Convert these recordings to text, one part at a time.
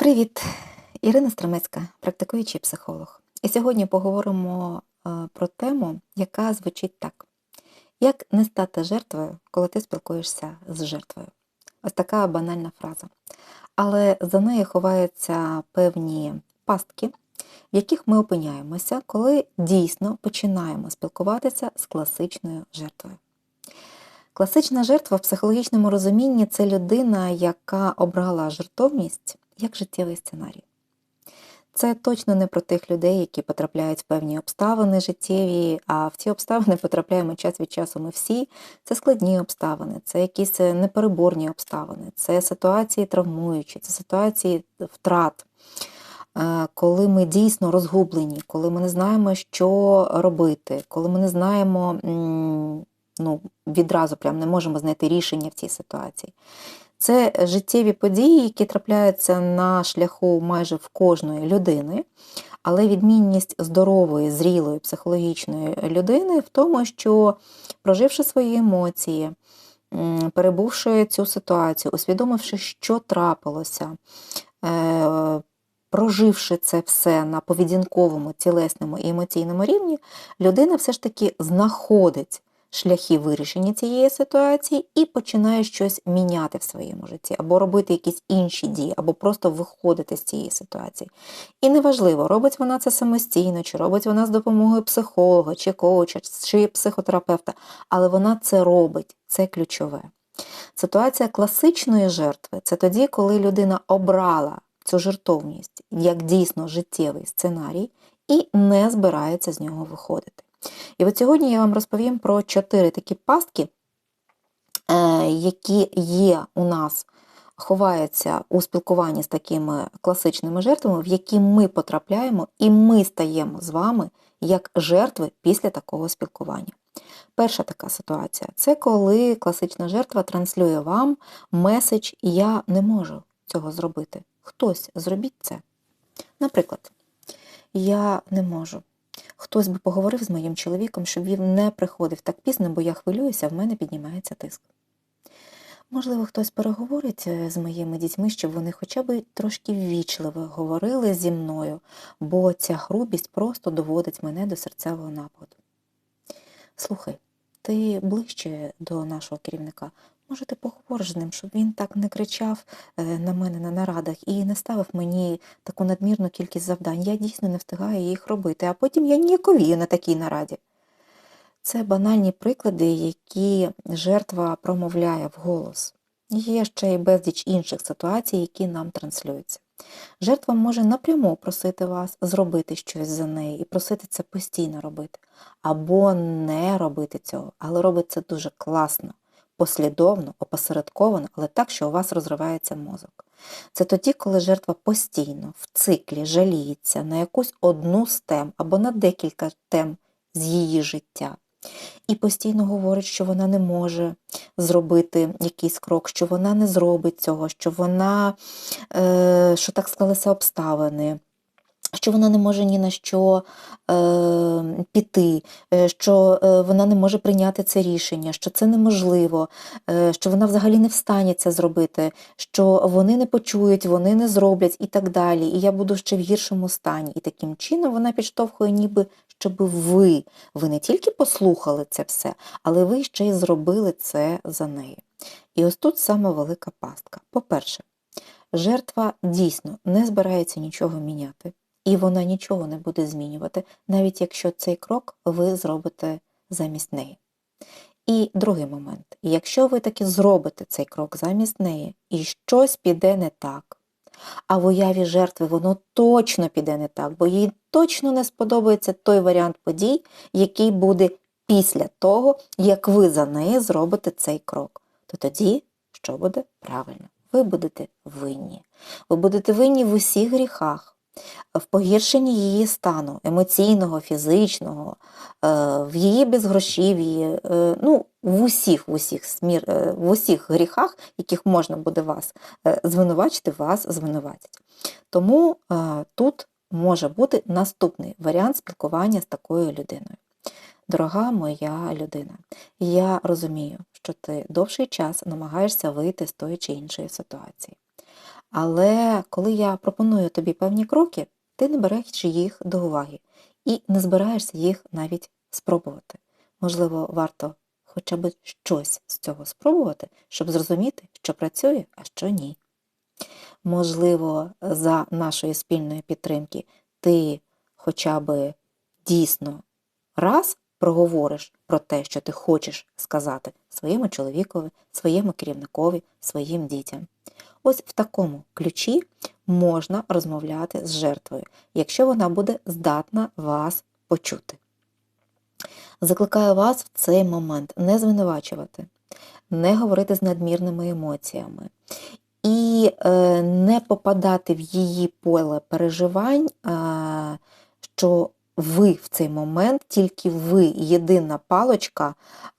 Привіт! Ірина Стромецька, практикуючий психолог. І сьогодні поговоримо е, про тему, яка звучить так: як не стати жертвою, коли ти спілкуєшся з жертвою? Ось така банальна фраза. Але за нею ховаються певні пастки, в яких ми опиняємося, коли дійсно починаємо спілкуватися з класичною жертвою. Класична жертва в психологічному розумінні це людина, яка обрала жертовність як життєвий сценарій. Це точно не про тих людей, які потрапляють в певні обставини життєві, а в ці обставини потрапляємо час від часу ми всі. Це складні обставини, це якісь непереборні обставини, це ситуації травмуючі, це ситуації втрат, е, коли ми дійсно розгублені, коли ми не знаємо, що робити, коли ми не знаємо, ну, відразу прям не можемо знайти рішення в цій ситуації. Це життєві події, які трапляються на шляху майже в кожної людини, але відмінність здорової, зрілої, психологічної людини в тому, що проживши свої емоції, перебувши цю ситуацію, усвідомивши, що трапилося, е, проживши це все на поведінковому, тілесному і емоційному рівні, людина все ж таки знаходить шляхи вирішення цієї ситуації і починає щось міняти в своєму житті, або робити якісь інші дії, або просто виходити з цієї ситуації. І неважливо, робить вона це самостійно, чи робить вона з допомогою психолога, чи коуча, чи психотерапевта, але вона це робить, це ключове. Ситуація класичної жертви це тоді, коли людина обрала цю жертовність як дійсно життєвий сценарій і не збирається з нього виходити. І от сьогодні я вам розповім про чотири такі пастки, е, які є у нас, ховаються у спілкуванні з такими класичними жертвами, в які ми потрапляємо, і ми стаємо з вами як жертви після такого спілкування. Перша така ситуація це коли класична жертва транслює вам меседж Я не можу цього зробити. Хтось зробіть це. Наприклад, я не можу. Хтось би поговорив з моїм чоловіком, щоб він не приходив так пізно, бо я хвилююся, в мене піднімається тиск. Можливо, хтось переговорить е, з моїми дітьми, щоб вони хоча б трошки ввічливо говорили зі мною, бо ця грубість просто доводить мене до серцевого нападу. Слухай, ти ближче до нашого керівника. Може, ти з ним, щоб він так не кричав е, на мене на нарадах і не ставив мені таку надмірну кількість завдань. Я дійсно не встигаю їх робити, а потім я ніяковію на такій нараді. Це банальні приклади, які жертва промовляє вголос. Є ще й безліч інших ситуацій, які нам транслюються. Жертва може напряму просити вас зробити щось за неї і просити це постійно робити, або не робити цього, але робить це дуже класно послідовно, опосередковано, але так, що у вас розривається мозок. Це тоді, коли жертва постійно в циклі жаліється на якусь одну з тем або на декілька тем з її життя. І постійно говорить, що вона не може зробити якийсь крок, що вона не зробить цього, що вона, е, що так склалися обставини що вона не може ні на що е, піти, е, що е, вона не може прийняти це рішення, що це неможливо, е, що вона взагалі не встані це зробити, що вони не почують, вони не зроблять і так далі. І я буду ще в гіршому стані. І таким чином вона підштовхує, ніби щоб ви, ви не тільки послухали це все, але ви ще й зробили це за нею. І ось тут саме велика пастка. По-перше, жертва дійсно не збирається нічого міняти і вона нічого не буде змінювати, навіть якщо цей крок ви зробите замість неї. І другий момент, якщо ви таки зробите цей крок замість неї, і щось піде не так, а в уяві жертви воно точно піде не так, бо їй точно не сподобається той варіант подій, який буде після того, як ви за неї зробите цей крок, то тоді що буде правильно? Ви будете винні. Ви будете винні в усіх гріхах, в погіршенні її стану емоційного, фізичного, е, в її безгрошів'ї, е, ну, в усіх в усіх, смір, е, в усіх гріхах, яких можна буде вас звинувачити, вас звинуватять. Тому тут може бути наступний варіант спілкування з такою людиною. Дорога моя людина, я розумію, що ти довший час намагаєшся вийти з тої чи іншої ситуації. Але коли я пропоную тобі певні кроки, ти не береш їх до уваги і не збираєшся їх навіть спробувати. Можливо, варто хоча б щось з цього спробувати, щоб зрозуміти, що працює, а що ні. Можливо, за нашої спільної підтримки ти хоча б дійсно раз проговориш про те, що ти хочеш сказати своєму чоловікові, своєму керівникові, своїм дітям. Ось в такому ключі можна розмовляти з жертвою, якщо вона буде здатна вас почути. Закликаю вас в цей момент не звинувачувати, не говорити з надмірними емоціями і е, не попадати в її поле переживань, е, що ви в цей момент, тільки ви єдина палочка,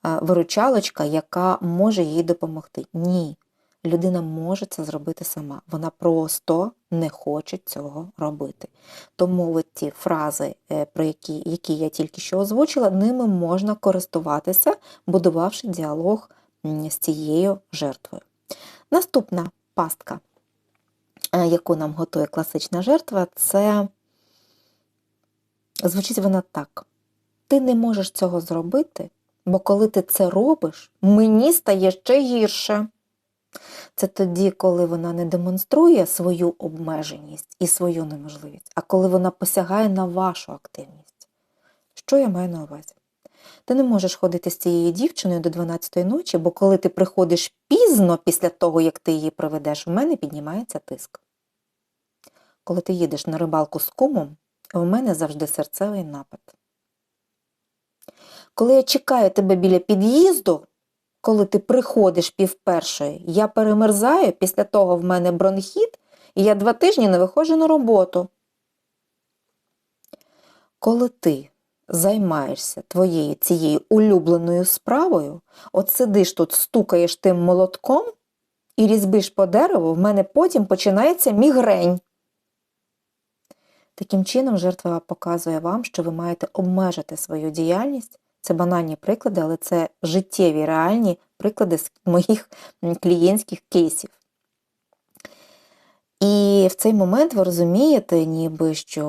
е, виручалочка, яка може їй допомогти. Ні. Людина може це зробити сама. Вона просто не хоче цього робити. Тому от ті фрази, е, про які, які я тільки що озвучила, ними можна користуватися, будувавши діалог з цією жертвою. Наступна пастка, е, яку нам готує класична жертва, це звучить вона так. Ти не можеш цього зробити, бо коли ти це робиш, мені стає ще гірше. Це тоді, коли вона не демонструє свою обмеженість і свою неможливість, а коли вона посягає на вашу активність. Що я маю на увазі? Ти не можеш ходити з цією дівчиною до 12-ї ночі, бо коли ти приходиш пізно після того, як ти її приведеш, в мене піднімається тиск. Коли ти їдеш на рибалку з кумом, в мене завжди серцевий напад. Коли я чекаю тебе біля під'їзду, коли ти приходиш півпершої, я перемерзаю, після того в мене бронхіт, і я два тижні не виходжу на роботу. Коли ти займаєшся твоєю цією улюбленою справою, от сидиш тут, стукаєш тим молотком і різьбиш по дереву, в мене потім починається мігрень. Таким чином, жертва показує вам, що ви маєте обмежити свою діяльність це банальні приклади, але це життєві реальні приклади з моїх клієнтських кейсів. І в цей момент ви розумієте, ніби що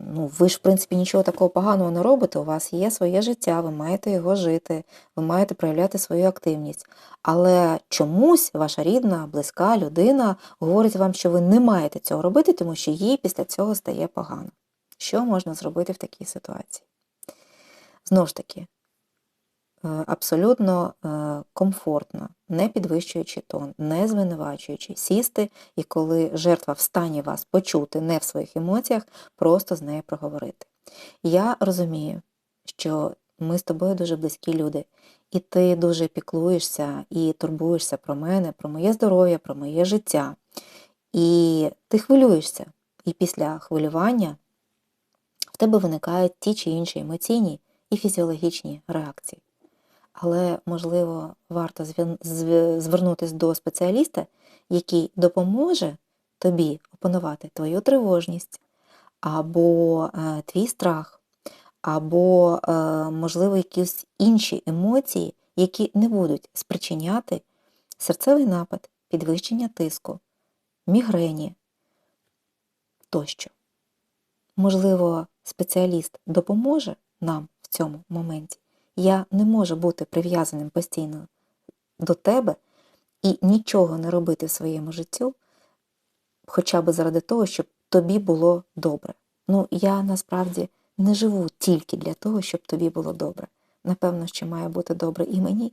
ну, ви ж, в принципі, нічого такого поганого не робите, у вас є своє життя, ви маєте його жити, ви маєте проявляти свою активність. Але чомусь ваша рідна, близька людина говорить вам, що ви не маєте цього робити, тому що їй після цього стає погано. Що можна зробити в такій ситуації? Знову ж таки, е, абсолютно е, комфортно, не підвищуючи тон, не звинувачуючи, сісти, і коли жертва встані вас почути не в своїх емоціях, просто з нею проговорити. Я розумію, що ми з тобою дуже близькі люди, і ти дуже піклуєшся і турбуєшся про мене, про моє здоров'я, про моє життя. І ти хвилюєшся. І після хвилювання в тебе виникають ті чи інші емоційні і фізіологічні реакції. Але, можливо, варто звернутися до спеціаліста, який допоможе тобі опанувати твою тривожність, або е, твій страх, або, е, можливо, якісь інші емоції, які не будуть спричиняти серцевий напад, підвищення тиску, мігрені тощо. Можливо, спеціаліст допоможе нам цьому моменті. Я не можу бути прив'язаним постійно до тебе і нічого не робити в своєму життю, хоча б заради того, щоб тобі було добре. Ну, я насправді не живу тільки для того, щоб тобі було добре. Напевно, що має бути добре і мені.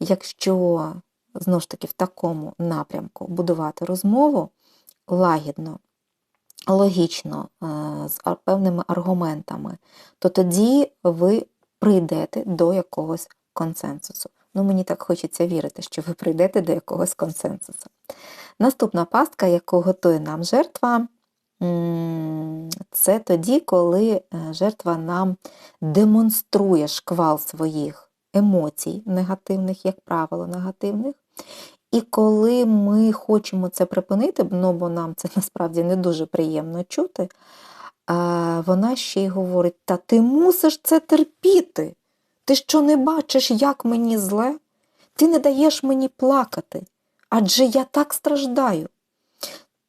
Якщо, знову ж таки, в такому напрямку будувати розмову лагідно, логічно, е, з певними аргументами, то тоді ви прийдете до якогось консенсусу. Ну, мені так хочеться вірити, що ви прийдете до якогось консенсусу. Наступна пастка, яку готує нам жертва, це тоді, коли е, жертва нам демонструє шквал своїх емоцій негативних, як правило, негативних, і коли ми хочемо це припинити, ну бо нам це насправді не дуже приємно чути, вона ще й говорить: Та ти мусиш це терпіти. Ти що не бачиш, як мені зле? Ти не даєш мені плакати, адже я так страждаю.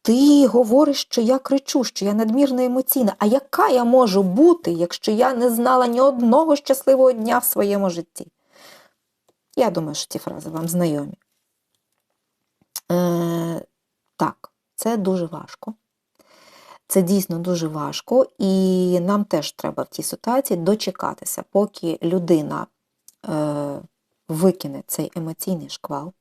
ти говориш, що я кричу, що я надмірно емоційна. А яка я можу бути, якщо я не знала ні одного щасливого дня в своєму житті? Я думаю, що ці фрази вам знайомі. Е, Так, це дуже важко. Це дійсно дуже важко, і нам теж треба в тій ситуації дочекатися, поки людина е, викине цей емоційний шквал.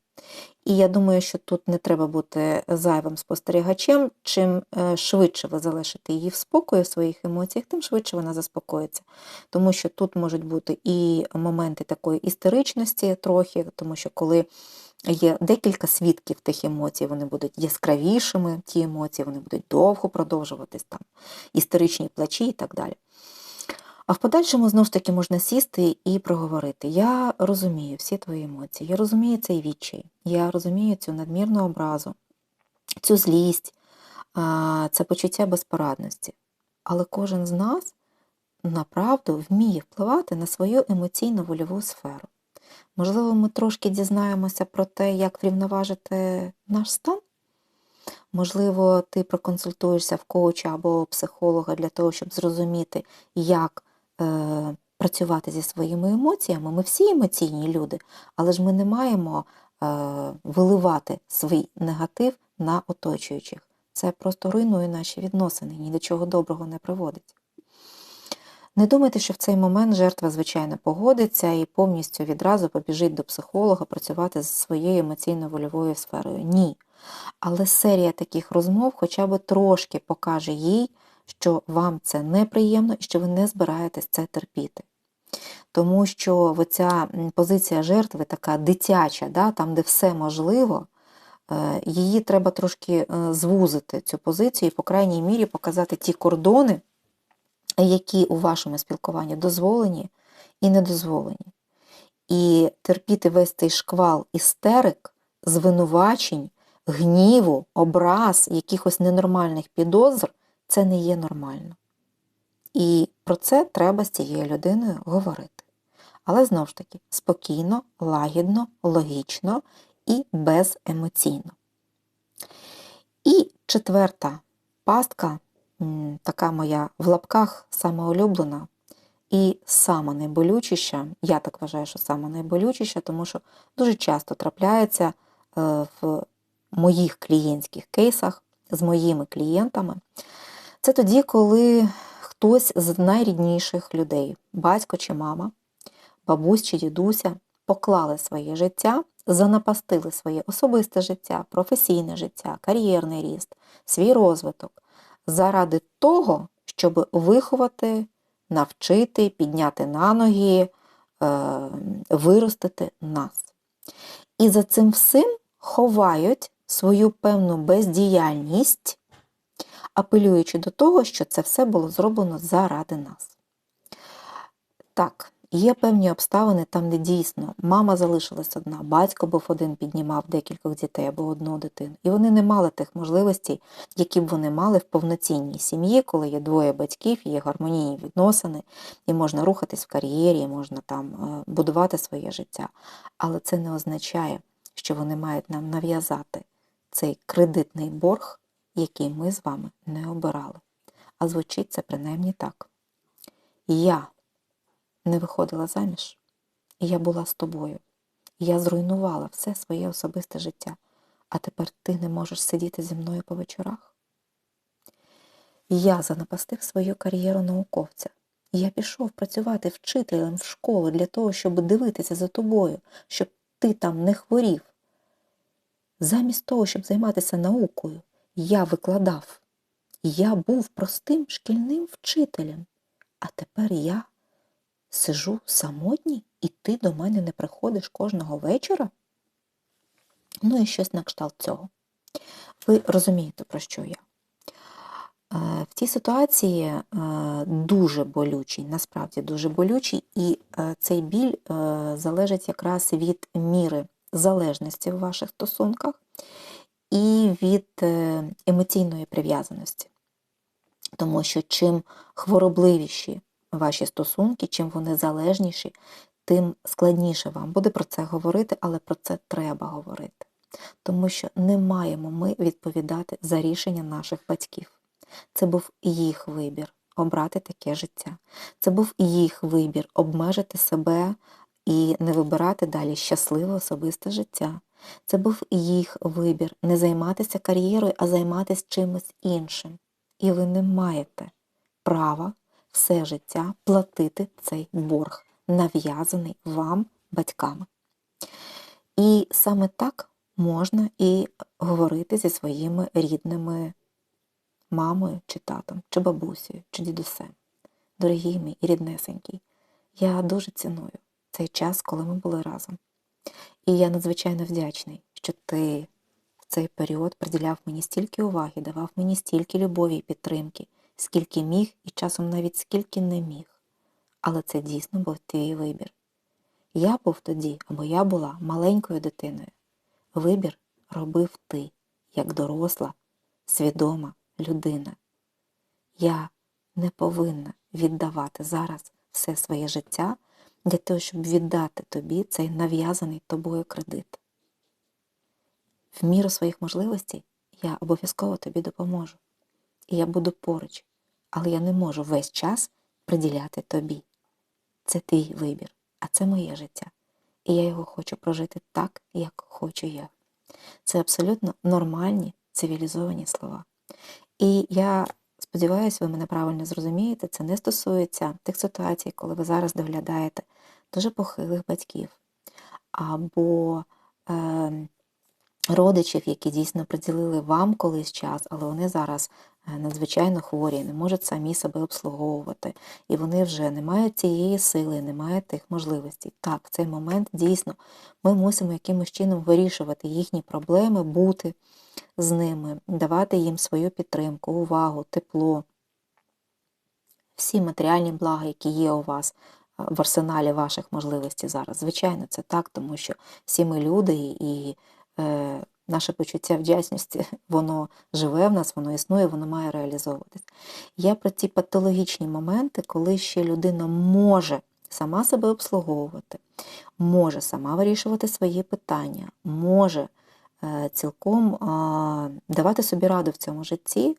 І я думаю, що тут не треба бути зайвим спостерігачем. Чим е, швидше ви залишите її в спокої в своїх емоціях, тим швидше вона заспокоїться. Тому що тут можуть бути і моменти такої істеричності трохи, тому що коли є декілька свідків тих емоцій, вони будуть яскравішими, ті емоції, вони будуть довго продовжуватись, там, істеричні плачі і так далі. А в подальшому, знову ж таки, можна сісти і проговорити. Я розумію всі твої емоції, я розумію цей відчай, я розумію цю надмірну образу, цю злість, це почуття безпорадності. Але кожен з нас направду вміє впливати на свою емоційно вольову сферу. Можливо, ми трошки дізнаємося про те, як врівноважити наш стан. Можливо, ти проконсультуєшся в коуча або психолога для того, щоб зрозуміти, як е, працювати зі своїми емоціями. Ми всі емоційні люди, але ж ми не маємо е, виливати свій негатив на оточуючих. Це просто руйнує наші відносини, ні до чого доброго не приводить. Не думайте, що в цей момент жертва, звичайно, погодиться і повністю відразу побіжить до психолога працювати зі своєю емоційно-вольовою сферою. Ні. Але серія таких розмов хоча б трошки покаже їй, що вам це неприємно і що ви не збираєтесь це терпіти. Тому що ця позиція жертви така дитяча, да, там, де все можливо, е, її треба трошки е, звузити, цю позицію, і, по крайній мірі, показати ті кордони, які у вашому спілкуванні дозволені і недозволені. І терпіти весь цей шквал істерик, звинувачень, гніву, образ, якихось ненормальних підозр це не є нормально. І про це треба з цією людиною говорити. Але знову ж таки, спокійно, лагідно, логічно і беземоційно. І четверта пастка, така моя в лапках сама улюблена і сама найболючіша, я так вважаю, що сама найболючіша, тому що дуже часто трапляється е, в моїх клієнтських кейсах з моїми клієнтами. Це тоді, коли хтось з найрідніших людей, батько чи мама, бабусь чи дідуся, поклали своє життя, занапастили своє особисте життя, професійне життя, кар'єрний ріст, свій розвиток заради того, щоб виховати, навчити, підняти на ноги, е, виростити нас. І за цим всім ховають свою певну бездіяльність, апелюючи до того, що це все було зроблено заради нас. Так, є певні обставини там, де дійсно мама залишилась одна, батько був один піднімав декількох дітей або одну дитину. І вони не мали тих можливостей, які б вони мали в повноцінній сім'ї, коли є двоє батьків, є гармонійні відносини, і можна рухатись в кар'єрі, можна там е, будувати своє життя. Але це не означає, що вони мають нам нав'язати цей кредитний борг, який ми з вами не обирали. А звучить це принаймні так. Я не виходила заміж, і я була з тобою. Я зруйнувала все своє особисте життя, а тепер ти не можеш сидіти зі мною по вечорах. Я занапастив свою кар'єру науковця. Я пішов працювати вчителем в школу для того, щоб дивитися за тобою, щоб ти там не хворів, Замість того, щоб займатися наукою, я викладав. Я був простим шкільним вчителем, а тепер я сижу самотній, і ти до мене не приходиш кожного вечора? Ну і щось на кшталт цього. Ви розумієте, про що я? Е, в цій ситуації е, дуже болючий, насправді дуже болючий, і е, цей біль залежить якраз від міри залежності в ваших стосунках і від емоційної прив'язаності. Тому що чим хворобливіші ваші стосунки, чим вони залежніші, тим складніше вам буде про це говорити, але про це треба говорити. тому що не маємо ми відповідати за рішення наших батьків. Це був їх вибір обрати таке життя. Це був їх вибір обмежити себе і не вибирати далі щасливе особисте життя. Це був їх вибір не займатися кар'єрою, а займатися чимось іншим. І ви не маєте права все життя платити цей борг, нав'язаний вам батьками. І саме так можна і говорити зі своїми рідними мамою чи татом, чи бабусею, чи дідусем. Дорогі мій і ріднесенький, я дуже ціную цей час, коли ми були разом. І я надзвичайно вдячний, що ти в цей період приділяв мені стільки уваги, давав мені стільки любові і підтримки, скільки міг, і часом навіть скільки не міг. Але це дійсно був твій вибір. Я був тоді, або я була маленькою дитиною. Вибір робив ти, як доросла, свідома людина. Я не повинна віддавати зараз все своє життя для того, щоб віддати тобі цей нав'язаний тобою кредит. В міру своїх можливостей я обов'язково тобі допоможу. І я буду поруч, але я не можу весь час приділяти тобі. Це твій вибір, а це моє життя. І я його хочу прожити так, як хочу я. Це абсолютно нормальні цивілізовані слова. І я сподіваюся, ви мене правильно зрозумієте, це не стосується тих ситуацій, коли ви зараз доглядаєте дуже похилих батьків, або е, родичів, які дійсно приділили вам колись час, але вони зараз надзвичайно хворі, не можуть самі себе обслуговувати, і вони вже не мають цієї сили, не мають тих можливостей. Так, цей момент дійсно ми мусимо якимось чином вирішувати їхні проблеми, бути з ними, давати їм свою підтримку, увагу, тепло, всі матеріальні блага, які є у вас в арсеналі ваших можливостей зараз. Звичайно, це так, тому що всі ми люди і е, наше почуття вдячності, воно живе в нас, воно існує, воно має реалізовуватись. Я про ці патологічні моменти, коли ще людина може сама себе обслуговувати, може сама вирішувати свої питання, може е, цілком давати собі раду в цьому житті,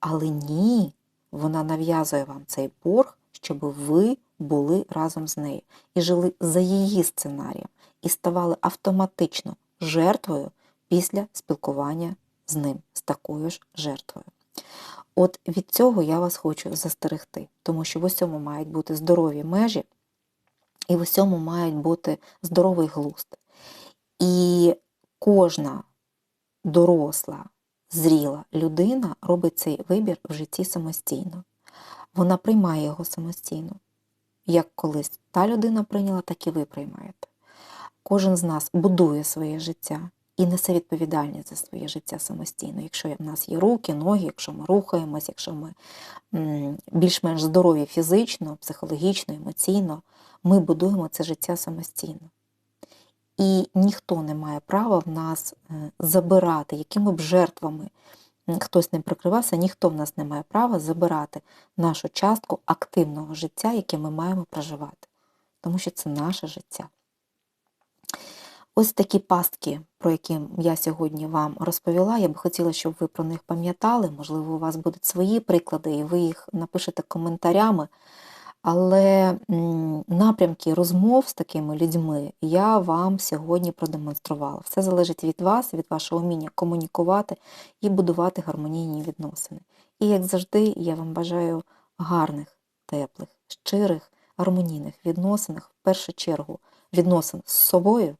але ні, вона нав'язує вам цей борг, щоб ви були разом з нею і жили за її сценарієм, і ставали автоматично жертвою після спілкування з ним, з такою ж жертвою. От від цього я вас хочу застерегти, тому що в усьому мають бути здорові межі, і в усьому мають бути здоровий глузд. І кожна доросла, зріла людина робить цей вибір в житті самостійно. Вона приймає його самостійно. Як колись та людина прийняла, так і ви приймаєте. Кожен з нас будує своє життя і несе відповідальність за своє життя самостійно. Якщо в нас є руки, ноги, якщо ми рухаємось, якщо ми більш-менш здорові фізично, психологічно, емоційно, ми будуємо це життя самостійно. І ніхто не має права в нас е, забирати, якими б жертвами хтось не прикривався, ніхто в нас не має права забирати нашу частку активного життя, яке ми маємо проживати. Тому що це наше життя. Ось такі пастки, про які я сьогодні вам розповіла. Я би хотіла, щоб ви про них пам'ятали. Можливо, у вас будуть свої приклади, і ви їх напишете коментарями. Але напрямки розмов з такими людьми я вам сьогодні продемонструвала. Все залежить від вас, від вашого вміння комунікувати і будувати гармонійні відносини. І, як завжди, я вам бажаю гарних, теплих, щирих, гармонійних відносин, в першу чергу відносин з собою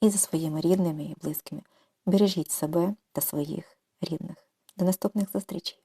і за своїми рідними і близькими. Бережіть себе та своїх рідних. До наступних зустрічей!